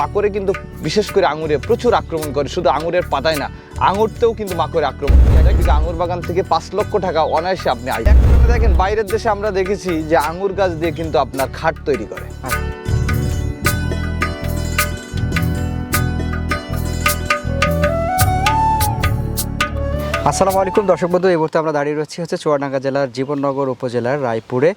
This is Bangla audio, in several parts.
মাকড়ে কিন্তু বিশেষ করে আঙুরে প্রচুর আক্রমণ করে, শুধু আঙুরের পাতায় না, আঙুরতেও কিন্তু মাকড়ে আক্রমণ করে। এটা কিন্তু আঙুর বাগান থেকে পাঁচ লক্ষ টাকা অনায়াসে আপনি আয়। দেখেন, বাইরের দেশে আমরা দেখেছি যে আঙুর গাছ দিয়ে কিন্তু আপনার খাট তৈরি করে। আসসালামু আলাইকুম দর্শক বন্ধু, এই মুহূর্তে আমরা দাঁড়িয়ে রয়েছি হচ্ছে চুয়াডাঙ্গা জেলার জীবননগর উপজেলার রায়পুরে।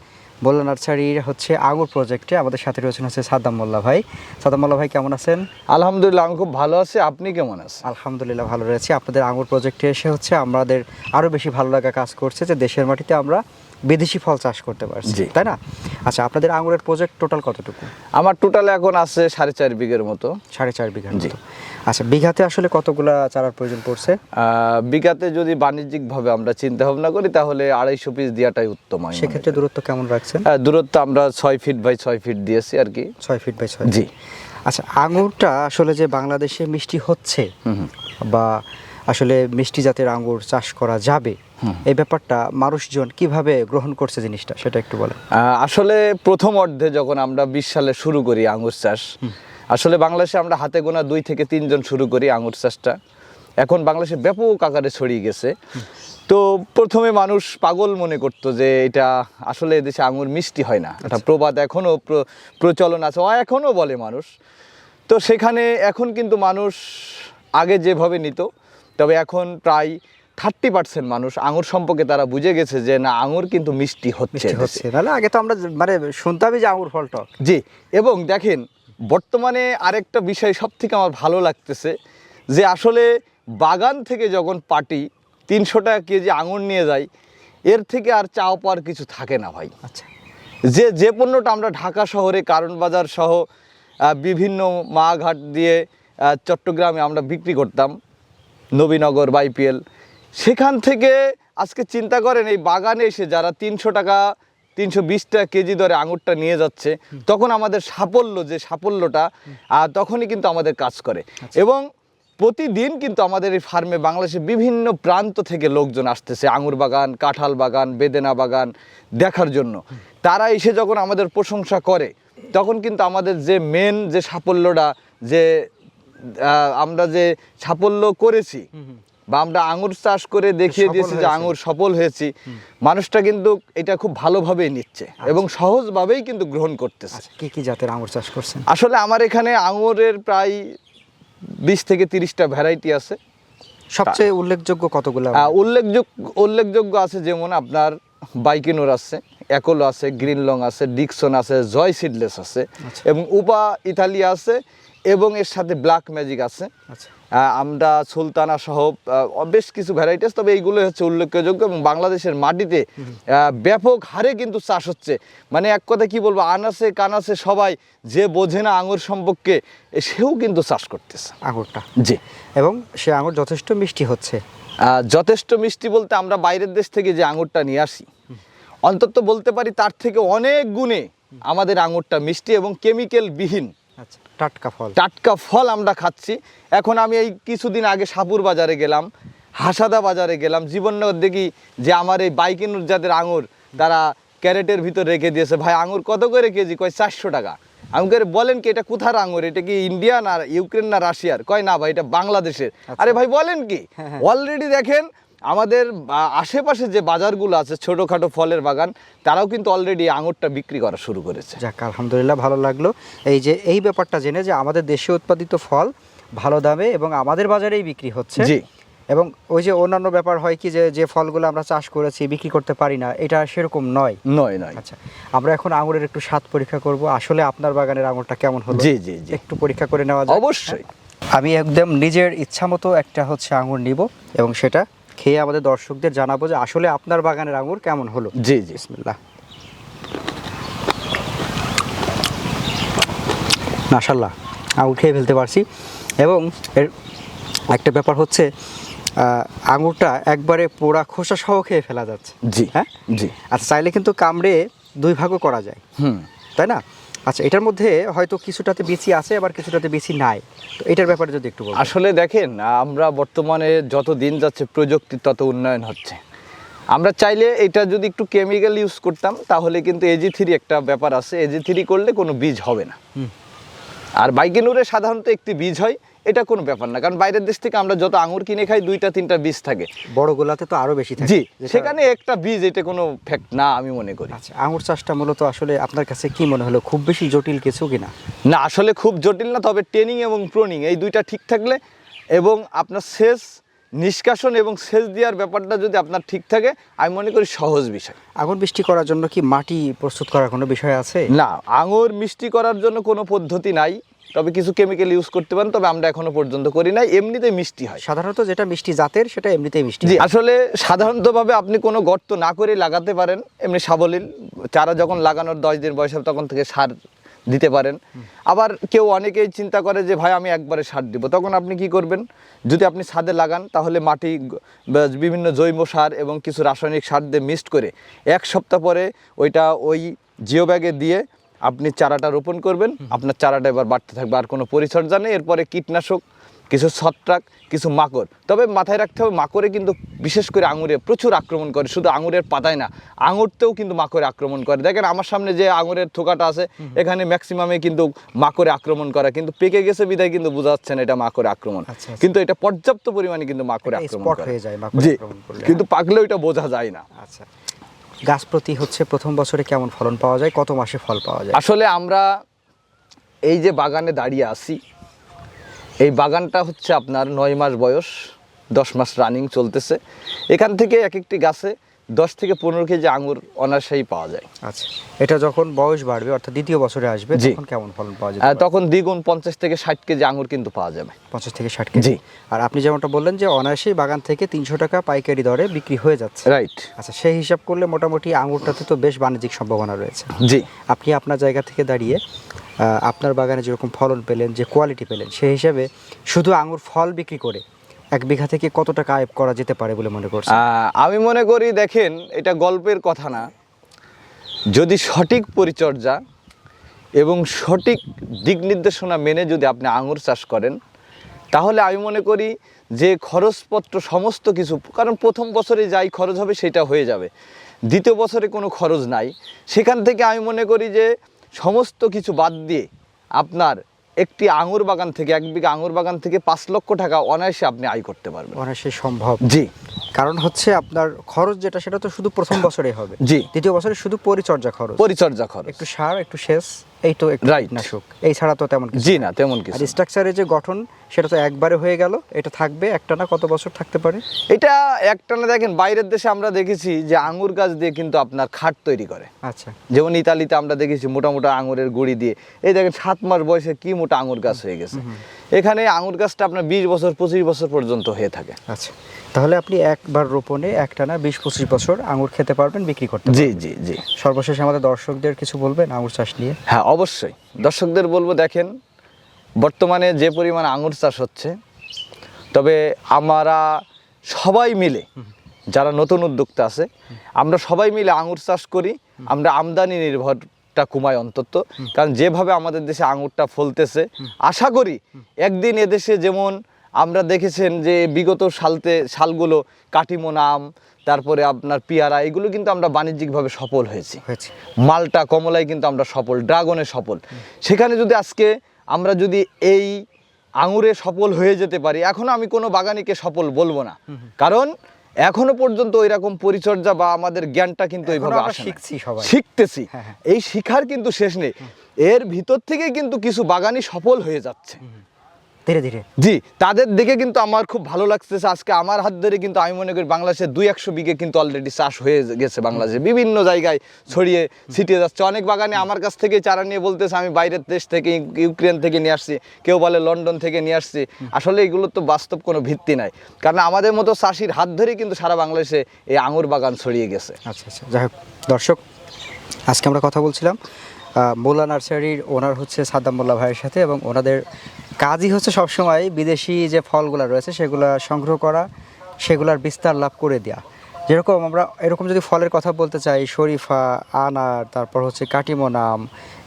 মোল্লা নার্সারির হচ্ছে আঙুর প্রজেক্টে আমাদের সাথে রয়েছেন হচ্ছে সাদ্দাম মোল্লা ভাই। সাদ্দাম মোল্লা ভাই কেমন আছেন? আলহামদুলিল্লাহ আমি খুব ভালো আছি। আপনি কেমন আছেন? আলহামদুলিল্লাহ ভালো রয়েছে। আপনাদের আঙুর প্রজেক্টে এসে হচ্ছে আমাদের আরও বেশি ভালো লাগা কাজ করছে যে দেশের মাটিতে আমরা বিদেশি ফল চাষ করতে পারছি। তাই না? আচ্ছা আপনাদের আঙুরের প্রজেক্ট টোটাল কতটুকু? আমার টোটাল এখন আছে সাড়ে চার বিঘের মতো। সাড়ে চার বিঘার জি। মতো। আচ্ছা বিঘাতে আসলে কতগুলা চারার প্রয়োজন পড়ছে? বিঘাতে যদি বাণিজ্যিকভাবে আমরা চিন্তা ভাবনা করি তাহলে আড়াইশো পিস দেওয়াটাই উত্তম মনে সেক্ষেত্রে দূরত্ব কেমন রাখছেন? হ্যাঁ, দূরত্ব আমরা ছয় ফিট বাই ছয় ফিট দিয়েছি আর কি। ছয় ফিট বাই ছয় জি। আচ্ছা আঙুরটা আসলে যে বাংলাদেশে মিষ্টি হচ্ছে বা আসলে মিষ্টি জাতের আঙুর চাষ করা যাবে এই ব্যাপারটা মানুষজন কীভাবে গ্রহণ করছে জিনিসটা সেটা একটু বলেন। আসলে প্রথম অর্ধে যখন আমরা বিশ সালে শুরু করি আঙুর চাষ আসলে বাংলাদেশে আমরা হাতে গোনা দুই থেকে তিনজন শুরু করি আঙুর চাষটা। এখন বাংলাদেশে ব্যাপক আকারে ছড়িয়ে গেছে। তো প্রথমে মানুষ পাগল মনে করতো যে এটা আসলে দেশে আঙুর মিষ্টি হয় না। এটা প্রবাদ এখনও প্র- প্রচলন আছে ও এখনও বলে মানুষ। তো সেখানে এখন কিন্তু মানুষ আগে যেভাবে নিত তবে এখন প্রায় থার্টি পার্সেন্ট মানুষ আঙুর সম্পর্কে তারা বুঝে গেছে যে না আঙুর কিন্তু মিষ্টি হচ্ছে হচ্ছে। নাহলে আগে তো আমরা মানে শুনতামই যে আঙুর ফল টক। জি এবং দেখেন বর্তমানে আরেকটা বিষয় সব থেকে আমার ভালো লাগতেছে যে আসলে বাগান থেকে যখন পাটি তিনশো টাকা কেজি আঙুর নিয়ে যায় এর থেকে আর চাও পাওয়ার কিছু থাকে না ভাই। আচ্ছা। যে যে পণ্যটা আমরা ঢাকা শহরে কারণ বাজার সহ বিভিন্ন মা ঘাট দিয়ে চট্টগ্রামে আমরা বিক্রি করতাম নবীনগর বাইপিএল সেখান থেকে আজকে চিন্তা করেন এই বাগানে এসে যারা তিনশো টাকা তিনশো বিশ টাকা কেজি দরে আঙুরটা নিয়ে যাচ্ছে তখন আমাদের সাফল্য যে সাফল্যটা তখনই কিন্তু আমাদের কাজ করে। এবং প্রতিদিন কিন্তু আমাদের এই ফার্মে বাংলাদেশে বিভিন্ন প্রান্ত থেকে লোকজন আসতেছে আঙুর বাগান কাঁঠাল বাগান বেদেনা বাগান দেখার জন্য। তারা এসে যখন আমাদের প্রশংসা করে তখন কিন্তু আমাদের যে মেন যে সাফল্যটা যে আমরা যে সাফল্য করেছি বা আমরা আঙুর চাষ করে দেখিয়ে দিয়েছি যে আঙুর সফল হয়েছি। মানুষটা কিন্তু এটা খুব ভালোভাবেই নিচ্ছে এবং সহজভাবেই কিন্তু গ্রহণ করতেছে। আচ্ছা কি কি জাতের আঙুর চাষ করছেন? আসলে আমার এখানে আঙুরের প্রায় বিশ থেকে তিরিশটা ভ্যারাইটি আছে। সবচেয়ে উল্লেখযোগ্য কতগুলো উল্লেখযোগ্য উল্লেখযোগ্য আছে যেমন আপনার বাইকিনোর আছে একলো আছে গ্রিন লং আছে ডিকসন আছে জয় সিডলেস আছে আচ্ছা। এবং উপা ইতালিয়া আছে এবং এর সাথে ব্ল্যাক ম্যাজিক আছে। আচ্ছা। আমরা সুলতানা সহ বেশ কিছু ভ্যারাইটিস তবে এইগুলো হচ্ছে উল্লেখযোগ্য এবং বাংলাদেশের মাটিতে ব্যাপক হারে কিন্তু চাষ হচ্ছে। মানে এক কথা কি বলব আনাসে কানাসে সবাই যে বোঝে না আঙুর সম্পর্কে সেও কিন্তু চাষ করতেছে। আঙুরটা। জি। এবং সে আঙুর যথেষ্ট মিষ্টি হচ্ছে। যথেষ্ট মিষ্টি বলতে আমরা বাইরের দেশ থেকে যে আঙুরটা নিয়ে আসি অন্তত বলতে পারি তার থেকে অনেক গুণে আমাদের আঙুরটা মিষ্টি এবং কেমিক্যাল বিহীন। আচ্ছা। টাটকা ফল। টাটকা ফল আমরা খাচ্ছি। এখন আমি এই কিছুদিন আগে সাপুর বাজারে গেলাম হাসাদা বাজারে গেলাম। জীবননগর দেখি যে আমার এই বাইকিনুর যাদের আঙুর তারা ক্যারেটের ভিতর রেখে দিয়েছে। ভাই আঙুর কত করে কেজি? কয় চারশো টাকা। আমি করে বলেন কি এটা কোথার আঙুর? এটা কি ইন্ডিয়া না ইউক্রেন না রাশিয়ার? কয় না ভাই এটা বাংলাদেশের। আরে ভাই বলেন কি? হ্যাঁ, হ্যাঁ। অলরেডি দেখেন আমাদের আশেপাশে যে বাজারগুলো আছে ছোটোখাটো ফলের বাগান তারাও কিন্তু অলরেডি আঙুরটা বিক্রি করা শুরু করেছে। যাক আলহামদুলিল্লাহ ভালো লাগল। এই যে এই ব্যাপারটা জেনে যে আমাদের দেশে উৎপাদিত ফল ভালো দামে এবং আমাদের বাজারেই বিক্রি হচ্ছে। জি। এবং ওই যে অন্যান্য ব্যাপার হয় কি যে যে ফলগুলো আমরা চাষ করেছি বিক্রি করতে পারি না এটা সেরকম নয়। নয় নয়। আচ্ছা আমরা এখন আঙুরের একটু স্বাদ পরীক্ষা করব। আসলে আপনার বাগানের আঙুরটা কেমন হলো? জি, জি, জি। একটু পরীক্ষা করে নেওয়া যায় অবশ্যই। আমি একদম নিজের ইচ্ছা মতো একটা হচ্ছে আঙুর নিব এবং সেটা খেয়ে আমাদের দর্শকদের জানাব যে আসলে আপনার বাগানের আঙুর কেমন হলো। জি জি। বিসমিল্লাহ। মাশাল্লাহ আঙুর খেয়ে ফেলতে পারছি। এবং এর একটা ব্যাপার হচ্ছে আঙুরটা একবারে পোড়া খোসা সহ খেয়ে ফেলা যাচ্ছে। জি হ্যাঁ? জি। আচ্ছা চাইলে কিন্তু কামড়ে দুই ভাগও করা যায়। হুম। তাই না? আচ্ছা এটার মধ্যে হয়তো কিছুটাতে বেশি আছে আবার কিছুটাতে বেশি নাই। তো এটার ব্যাপারে যদি একটু বল আসলে দেখেন আমরা বর্তমানে যত দিন যাচ্ছে প্রযুক্তির তত উন্নয়ন হচ্ছে। আমরা চাইলে এটা যদি একটু কেমিক্যাল ইউজ করতাম তাহলে কিন্তু এজি থ্রি একটা ব্যাপার আছে। এজি থ্রি করলে কোনো বীজ হবে না। আর বাইকেনুরে সাধারণত একটি বীজ হয় এটা কোনো ব্যাপার না। কারণ বাইরের দেশ থেকে আমরা যত আঙুর কিনে খাই দুইটা তিনটা বীজ থাকে। বড় গোলাতে তো আরও বেশি থাকে। জি সেখানে একটা বীজ এটা কোনো ফ্যাক্ট না আমি মনে করি। আচ্ছা আঙুর চাষটা মূলত আসলে আপনার কাছে কি মনে হলো? খুব বেশি জটিল কিছু কিনা? না আসলে খুব জটিল না তবে ট্রেনিং এবং প্রোনিং এই দুইটা ঠিক থাকলে এবং আপনার সেচ নিষ্কাশন এবং সেচ দেওয়ার ব্যাপারটা যদি আপনার ঠিক থাকে আমি মনে করি সহজ বিষয়। আঙুর বৃষ্টি করার জন্য কি মাটি প্রস্তুত করার কোনো বিষয় আছে? না আঙুর মিষ্টি করার জন্য কোনো পদ্ধতি নাই। তবে কিছু কেমিক্যাল ইউজ করতে পারেন তবে আমরা এখনও পর্যন্ত করি নাই। এমনিতে মিষ্টি হয়। সাধারণত যেটা মিষ্টি জাতের সেটা এমনিতেই মিষ্টি জি আসলে সাধারণতভাবে আপনি কোনো গর্ত না করে লাগাতে পারেন। এমনি সাবলীল চারা যখন লাগানোর দশ দিন বয়স হবে তখন থেকে সার দিতে পারেন। আবার কেউ অনেকেই চিন্তা করে যে ভাই আমি একবারে সার দিব। তখন আপনি কি করবেন? যদি আপনি ছাদে লাগান তাহলে মাটি বিভিন্ন জৈব সার এবং কিছু রাসায়নিক সার দিয়ে মিক্সড করে এক সপ্তাহ পরে ওইটা ওই জিও ব্যাগে দিয়ে আপনি চারাটা রোপণ করবেন আপনার চারাটা এবার বাড়তে থাকবে আর কোনো পরিচর্যা নেই এরপরে কীটনাশক কিছু ছত্রাক কিছু মাকড়। তবে মাথায় রাখতে হবে মাকড়ে কিন্তু বিশেষ করে আঙুরে প্রচুর আক্রমণ করে শুধু আঙুরের পাতায় না আঙুরতেও কিন্তু মাকড়ে আক্রমণ করে। দেখেন আমার সামনে যে আঙুরের থোকাটা আছে এখানে ম্যাক্সিমামে কিন্তু মাকড়ে আক্রমণ করে কিন্তু পেকে গেছে বিধায় কিন্তু বোঝা যাচ্ছে না এটা মাকড়ে আক্রমণ। আচ্ছা, আচ্ছা। কিন্তু এটা পর্যাপ্ত পরিমাণে কিন্তু মাকড়ে আক্রমণ করে। হয়ে যায় জি কিন্তু পাকলে ওইটা বোঝা যায় না। আচ্ছা। গাছ প্রতি হচ্ছে প্রথম বছরে কেমন ফলন পাওয়া যায়? কত মাসে ফল পাওয়া যায়? আসলে আমরা এই যে বাগানে দাঁড়িয়ে আসি এই বাগানটা হচ্ছে আপনার নয় মাস বয়স, দশ মাস রানিং চলতেছে। এখান থেকে এক একটি গাছে দশ থেকে পনেরো কেজি আঙুর অনায়াসেই পাওয়া যায়। আচ্ছা এটা যখন বয়স বাড়বে অর্থাৎ দ্বিতীয় বছরে আসবে। তখন কেমন ফলন পাওয়া যাবে তখন দ্বিগুণ পঞ্চাশ থেকে ষাট কেজি আঙুর কিন্তু পাওয়া যাবে। পঞ্চাশ থেকে ষাট কেজি। আর আপনি যেমনটা বললেন যে অনায়াসেই বাগান থেকে তিনশো টাকা পাইকারি দরে বিক্রি হয়ে যাচ্ছে। রাইট। আচ্ছা সেই হিসাব করলে মোটামুটি আঙুরটাতে তো বেশ বাণিজ্যিক সম্ভাবনা রয়েছে। জি। আপনি আপনার জায়গা থেকে দাঁড়িয়ে আপনার বাগানে যেরকম ফলন পেলেন যে কোয়ালিটি পেলেন সেই হিসাবে শুধু আঙুর ফল বিক্রি করে এক বিঘা থেকে কত টাকা আয় করা যেতে পারে বলে মনে করছেন? আমি মনে করি দেখেন, এটা গল্পের কথা না। যদি সঠিক পরিচর্যা এবং সঠিক দিক নির্দেশনা মেনে যদি আপনি আঙুর চাষ করেন, তাহলে আমি মনে করি যে খরচপত্র সমস্ত কিছু, কারণ প্রথম বছরে যাই খরচ হবে সেটা হয়ে যাবে। দ্বিতীয় বছরে কোনো খরচ নাই। সেখান থেকে আমি মনে করি যে সমস্ত কিছু বাদ দিয়ে আপনার একটি আঙুর বাগান থেকে এক বিঘা আঙুর বাগান থেকে পাঁচ লক্ষ টাকা অনায়াসে আপনি আয় করতে পারবেন। অনায়াসে সম্ভব। জি। কারণ হচ্ছে আপনার খরচ যেটা সেটা তো শুধু প্রথম বছরে হবে। জি। দ্বিতীয় বছরে শুধু পরিচর্যা খরচ। পরিচর্যা খরচ। একটু সার একটু সেচ এই তো একটু. কীটনাশক। এই ছাড়া তো তেমন জি না। না তেমন আর কিছু স্ট্রাকচারের যে গঠন সেটা তো একবারে হয়ে গেল। এটা থাকবে একটা না কত বছর থাকতে পারে? এটা একটানা দেখেন বাইরের দেশে আমরা দেখেছি যে আঙুর গাছ দিয়ে কিন্তু আপনার খাট তৈরি করে। আচ্ছা। যেমন ইতালিতে আমরা দেখেছি মোটা মোটা আঙুরের গুড়ি দিয়ে। এই দেখেন সাত মাস বয়সে কি মোটা আঙুর গাছ হয়ে গেছে। এখানে আঙুর গাছটা আপনার বিশ বছর পঁচিশ বছর পর্যন্ত হয়ে থাকে। আচ্ছা। তাহলে আপনি একবার রোপণে একটা না বিশ পঁচিশ বছর আঙুর খেতে পারবেন বিক্রি করতে জি জি জি। সর্বশেষ আমাদের দর্শকদের কিছু বলবেন আঙুর চাষ নিয়ে? হ্যাঁ অবশ্যই। দর্শকদের বলব, দেখেন, বর্তমানে যে পরিমাণ আঙুর চাষ হচ্ছে, তবে আমরা সবাই মিলে, যারা নতুন উদ্যোক্তা আছে, আমরা সবাই মিলে আঙুর চাষ করি। আমরা আমদানি নির্ভরটা কমাই অন্তত। কারণ যেভাবে আমাদের দেশে আঙুরটা ফলতেছে, আশা করি একদিন এদেশে যেমন আমরা দেখেছেন যে বিগত সালতে সালগুলো কাটিমন আম তারপরে আপনার পেয়ারা এগুলো কিন্তু আমরা বাণিজ্যিকভাবে সফল হয়েছি। মালটা কমলায় কিন্তু আমরা সফল ড্রাগনে সফল। সেখানে যদি আজকে আমরা যদি এই আঙুরে সফল হয়ে যেতে পারি এখনও আমি কোনো বাগানিকে সফল বলব না। কারণ এখনও পর্যন্ত ওই রকম পরিচর্যা বা আমাদের জ্ঞানটা কিন্তু আমরা শিখছি সবাই। শিখতেছি। হ্যাঁ, হ্যাঁ। এই শিখার কিন্তু শেষ নেই। এর ভিতর থেকেই কিন্তু কিছু বাগানি সফল হয়ে যাচ্ছে। ধীরে ধীরে। জি তাদের দেখে কিন্তু আমার খুব ভালো লাগতেছে। আজকে আমার হাত ধরে কিন্তু আমি মনে করি বাংলাদেশে দুই একশো বিঘে কিন্তু অলরেডি চাষ হয়ে গেছে বাংলাদেশে। বিভিন্ন জায়গায় ছড়িয়ে ছিটিয়ে যাচ্ছে। অনেক বাগানে আমার কাছ থেকে চারা নিয়ে বলতেছে আমি বাইরের দেশ থেকে ইউক্রেন থেকে নিয়ে আসছি কেউ বলে লন্ডন থেকে নিয়ে আসছি। আসলে এগুলোর তো বাস্তব কোনো ভিত্তি নাই। কারণ আমাদের মতো চাষির হাত ধরেই কিন্তু সারা বাংলাদেশে এই আঙুর বাগান ছড়িয়ে গেছে। আচ্ছা আচ্ছা। যাই হোক দর্শক আজকে আমরা কথা বলছিলাম মোল্লা নার্সারির ওনার হচ্ছে সাদ্দাম মোল্লা ভাইয়ের সাথে এবং ওনাদের কাজই হচ্ছে সবসময় বিদেশি যে ফলগুলো রয়েছে, সেগুলো সংগ্রহ করা, সেগুলোর বিস্তার লাভ করে দেওয়া যেরকম আমরা এরকম যদি ফলের কথা বলতে চাই, শরীফা, আনার, তারপর হচ্ছে কাটিমোনাম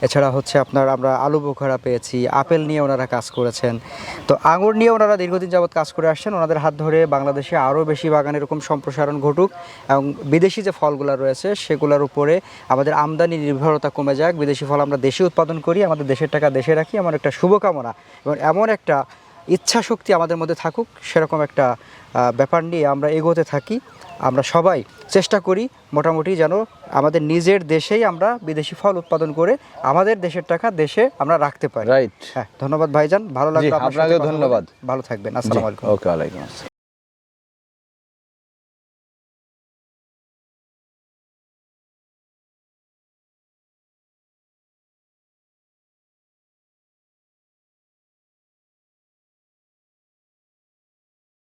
এছাড়া হচ্ছে আপনার আমরা আলু বোখারা পেয়েছি, আপেল নিয়ে ওনারা কাজ করেছেন। তো আঙুর নিয়ে ওনারা দীর্ঘদিন যাবৎ কাজ করে আসছেন, ওনাদের হাত ধরে বাংলাদেশে আরও বেশি বাগান এরকম সম্প্রসারণ ঘটুক এবং বিদেশি যে ফলগুলো রয়েছে, সেগুলোর উপরে আমাদের আমদানি নির্ভরতা কমে যাক, বিদেশি ফল আমরা দেশে উৎপাদন করি, আমাদের দেশের টাকা দেশে রাখি, এমন একটা শুভকামনা এবং এমন একটা ইচ্ছা শক্তি আমাদের মধ্যে থাকুক, সেরকম একটা ব্যাপার নিয়ে আমরা এগোতে থাকি। আমরা সবাই চেষ্টা করি মোটামুটি যেন আমাদের নিজের দেশেই আমরা বিদেশি ফল উৎপাদন করে আমাদের দেশের টাকা দেশে আমরা রাখতে পারি। রাইট হ্যাঁ ধন্যবাদ ভাইজান। ভালো লাগল বলে। ধন্যবাদ। ভালো থাকবেন। আসসালামু আলাইকুম। ওকে ওয়ালাইকুম আসসালাম।